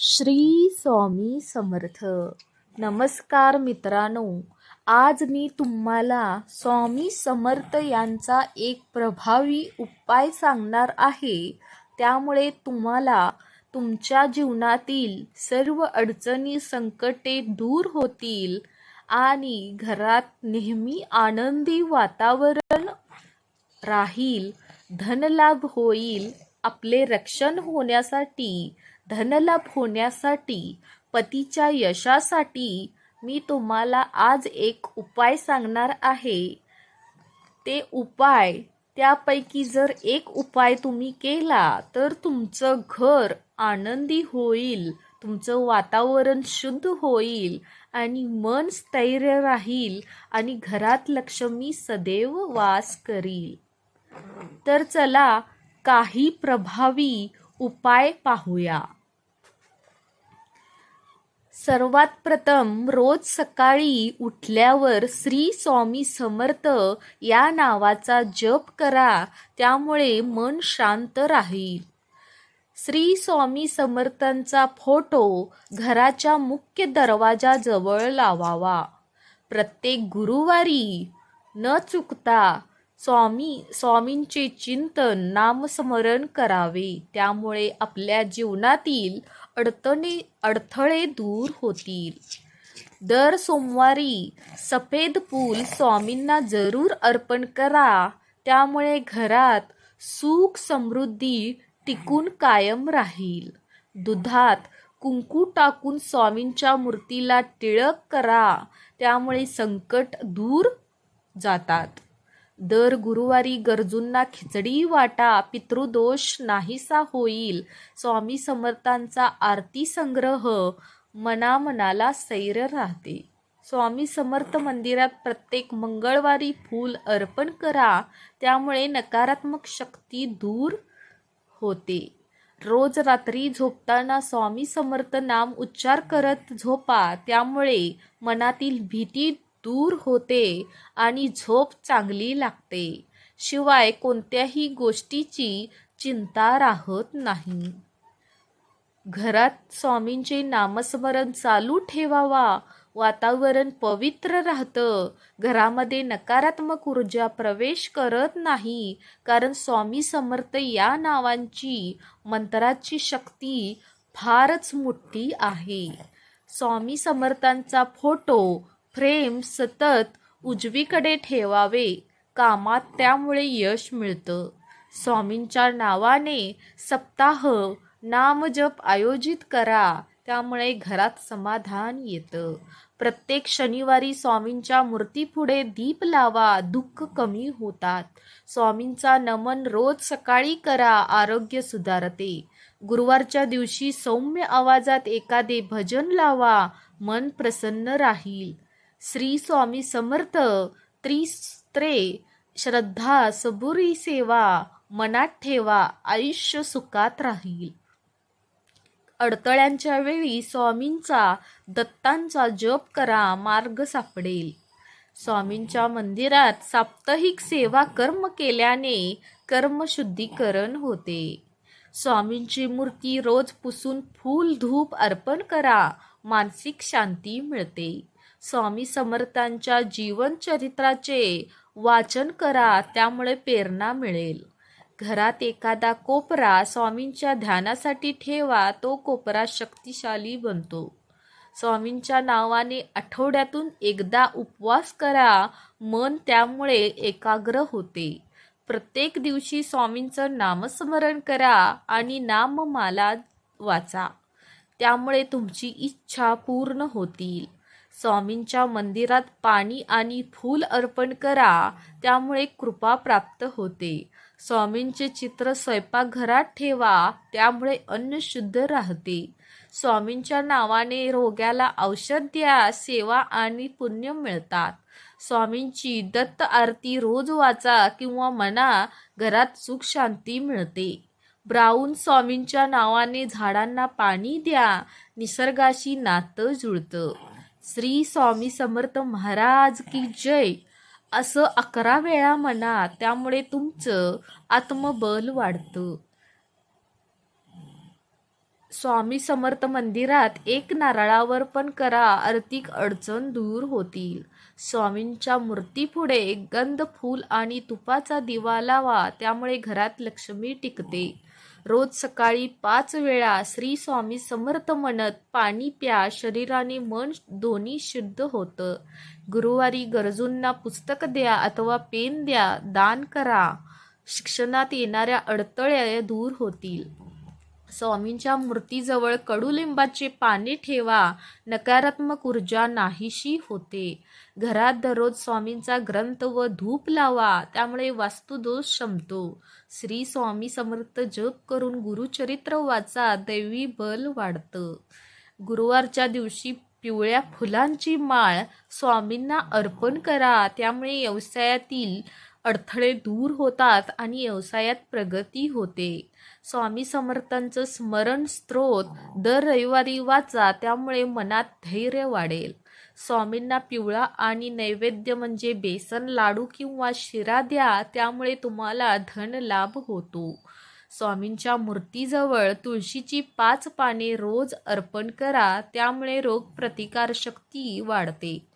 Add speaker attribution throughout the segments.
Speaker 1: श्री स्वामी समर्थ. नमस्कार मित्रांनो आज मी तुम्हाला स्वामी समर्थ यांचा एक प्रभावी उपाय सांगणार आहे. त्यामुळे तुम्हाला तुमच्या जीवनातील सर्व अडचणी संकटे दूर होतील आणि घरात नेहमी आनंदी वातावरण राहील धनलाभ होईल. आपले रक्षण होण्यासाठी धनलाभ होण्यासाठी पतीच्या यशासाठी मी तुम्हाला आज एक उपाय सांगणार आहे. ते उपाय त्यापैकी जर एक उपाय तुम्ही केला तर तुमचं घर आनंदी होईल तुमचं वातावरण शुद्ध होईल आणि मन स्थैर्य राहील आणि घरात लक्ष्मी सदैव वास करील. तर चला काही प्रभावी उपाय पाहूया. सर्वात प्रथम रोज सकाळी उठल्यावर श्री स्वामी समर्थ या नावाचा जप करा त्यामुळे मन शांत राहील. श्री स्वामी समर्थांचा फोटो घराच्या मुख्य दरवाजाजवळ लावावा. प्रत्येक गुरुवारी न चुकता स्वामी स्वामींचे चिंतन नामस्मरण करावे. त्यामुळे आपल्या जीवनातील अडचणी अडथळे दूर होतील. दर सोमवारी सफेद फूल स्वामींना जरूर अर्पण करा. त्यामुळे घरात सुख समृद्धी टिकून कायम राहील. दुधात कुंकू टाकून स्वामींच्या मूर्तीला टिळक करा. त्यामुळे संकट दूर जातात. दर गुरुवारी गरजूंना खिचडी वाटा पितृदोष नाहीसा होईल. स्वामी समर्थांचा आरती संग्रह मनामनाला सैर राहते. स्वामी समर्थ मंदिरात प्रत्येक मंगळवारी फूल अर्पण करा. त्यामुळे नकारात्मक शक्ती दूर होते. रोज रात्री झोपताना स्वामी समर्थ नाम उच्चार करत झोपा. त्यामुळे मनातील भीती दूर होते आणि झोप चांगली लागते. शिवाय कोणत्याही गोष्टीची चिंता राहत नाही. घरात स्वामींचे नामस्मरण चालू ठेवावा. वातावरण पवित्र राहतं. घरामध्ये नकारात्मक ऊर्जा प्रवेश करत नाही. कारण स्वामी समर्थ या नावांची मंत्राची शक्ती फारच मोठी आहे. स्वामी समर्थांचा फोटो फ्रेम सतत उजवीकडे ठेवावे. कामात त्यामुळे यश मिळतं. स्वामींच्या नावाने सप्ताह नामजप आयोजित करा. त्यामुळे घरात समाधान येतं. प्रत्येक शनिवारी स्वामींच्या मूर्तीपुढे दीप लावा. दुःख कमी होतात. स्वामींचा नमन रोज सकाळी करा. आरोग्य सुधारते. गुरुवारच्या दिवशी सौम्य आवाजात एखादे भजन लावा. मन प्रसन्न राहील. श्री स्वामी समर्थ त्रिस्त्रे श्रद्धा सबुरी सेवा मनात ठेवा आयुष्य सुखात राहील. अडथळ्यांच्या वेळी स्वामींचा दत्तांचा जप करा मार्ग सापडेल. स्वामींच्या मंदिरात साप्ताहिक सेवा कर्म केल्याने कर्मशुद्धीकरण होते. स्वामींची मूर्ती रोज पुसून फूल धूप अर्पण करा मानसिक शांती मिळते. स्वामी समर्थांच्या जीवनचरित्राचे वाचन करा त्यामुळे प्रेरणा मिळेल. घरात एखादा कोपरा स्वामींच्या ध्यानासाठी ठेवा तो कोपरा शक्तिशाली बनतो. स्वामींच्या नावाने आठवड्यातून एकदा उपवास करा मन त्यामुळे एकाग्र होते. प्रत्येक दिवशी स्वामींचं नामस्मरण करा आणि नाममाला वाचा. त्यामुळे तुमची इच्छा पूर्ण होतील. स्वामींच्या मंदिरात पाणी आणि फूल अर्पण करा त्यामुळे कृपा प्राप्त होते. स्वामींचे चित्र स्वयंपाकघरात ठेवा त्यामुळे अन्न शुद्ध राहते. स्वामींच्या नावाने रोग्याला औषध द्या सेवा आणि पुण्य मिळतात. स्वामींची दत्त आरती रोज वाचा किंवा मना घरात सुख शांती मिळते. ब्राऊन स्वामींच्या नावाने झाडांना पाणी द्या निसर्गाशी नातं जुळतं. श्री स्वामी समर्थ महाराज की जय. असं अकरा वेळा म्हणा त्यामुळे तुमचं आत्मबल वाढतं. स्वामी समर्थ मंदिरात एक नारळावर पण करा आर्थिक अडचण दूर होतील. स्वामींच्या मूर्तीपुढे गंध फूल आणि तुपाचा दिवा लावा त्यामुळे घरात लक्ष्मी टिकते. रोज सकाळी पाच वेळा श्री स्वामी समर्थ म्हणत पाणी प्या शरीराने मन दोन्ही शुद्ध होतं. गुरुवारी गरजूंना पुस्तक द्या अथवा पेन द्या दान करा. शिक्षणात येणाऱ्या अडथळ्या दूर होतील. स्वामींच्या मूर्तीजवळ कडुलिंबाचे पाने ठेवा. नकारात्मक ऊर्जा नाहीशी होते. घरात दररोज स्वामींचा ग्रंथ व धूप लावा त्यामुळे वास्तुदोष शमतो. श्री स्वामी समर्थ जप करून गुरुचरित्र वाचा दैवी बल वाढतं. गुरुवारच्या दिवशी पिवळ्या फुलांची माळ स्वामींना अर्पण करा त्यामुळे व्यवसायातील अडथळे दूर होतात आणि व्यवसायात प्रगती होते. स्वामी समर्थांचं स्मरण स्त्रोत दर रविवारी वाचा त्यामुळे मनात धैर्य वाढेल. स्वामींना पिवळा आणि नैवेद्य म्हणजे बेसन लाडू किंवा शिरा द्या त्यामुळे तुम्हाला धन लाभ होतो. स्वामींच्या मूर्तीजवळ तुळशीची पाच पाने रोज अर्पण करा त्यामुळे रोगप्रतिकारशक्ती वाढते.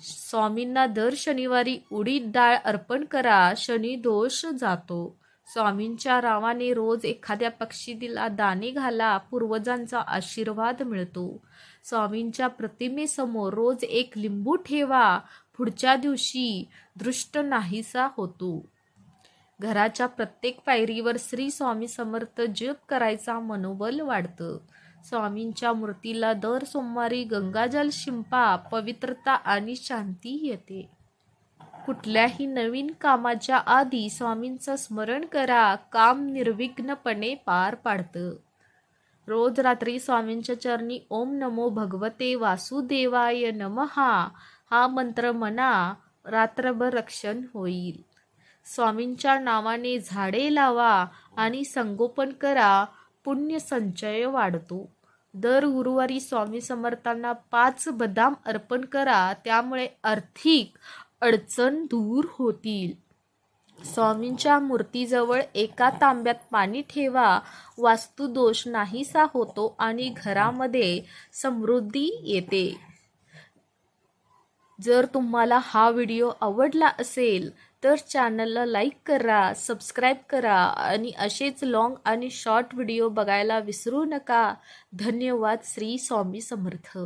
Speaker 1: स्वामींना दर शनिवारी उडीद डाळ अर्पण करा शनी दोष जातो. स्वामींच्या रावाने रोज एखाद्या पक्षीला दाणे घाला पूर्वजांचा आशीर्वाद मिळतो. स्वामींच्या प्रतिमेसमोर रोज एक लिंबू ठेवा पुढच्या दिवशी दृष्ट नाहीसा होतो. घराच्या प्रत्येक पायरीवर श्री स्वामी समर्थ जप करायचा मनोबल वाढतं. स्वामींच्या मूर्तीला दर सोमवारी गंगाजल शिंपा पवित्रता आणि शांती येते. कुठल्याही नवीन कामाच्या आधी स्वामींचं स्मरण करा काम निर्विघ्नपणे पार पाडतं. रोज रात्री स्वामींच्या चरणी ओम नमो भगवते वासुदेवाय नमहा. हा मंत्र म्हणा रात्रभर रक्षण होईल. स्वामींच्या नावाने झाडे लावा आणि संगोपन करा पुण्य संचय वाढतो. दर गुरुवारी स्वामी समर्थांना पाच बदाम अर्पण करा त्यामुळे आर्थिक अडचण दूर होतील. स्वामींच्या मूर्तीजवळ एका तांब्यात पाणी ठेवा वास्तुदोष नाहीसा होतो आणि घरामध्ये समृद्धी येते. जर तुम्हाला हा व्हिडिओ आवडला असेल तर चॅनलला लाईक करा सबस्क्राईब करा आणि असेच लॉंग आणि शॉर्ट व्हिडिओ बघायला विसरू नका. धन्यवाद श्री स्वामी समर्थ.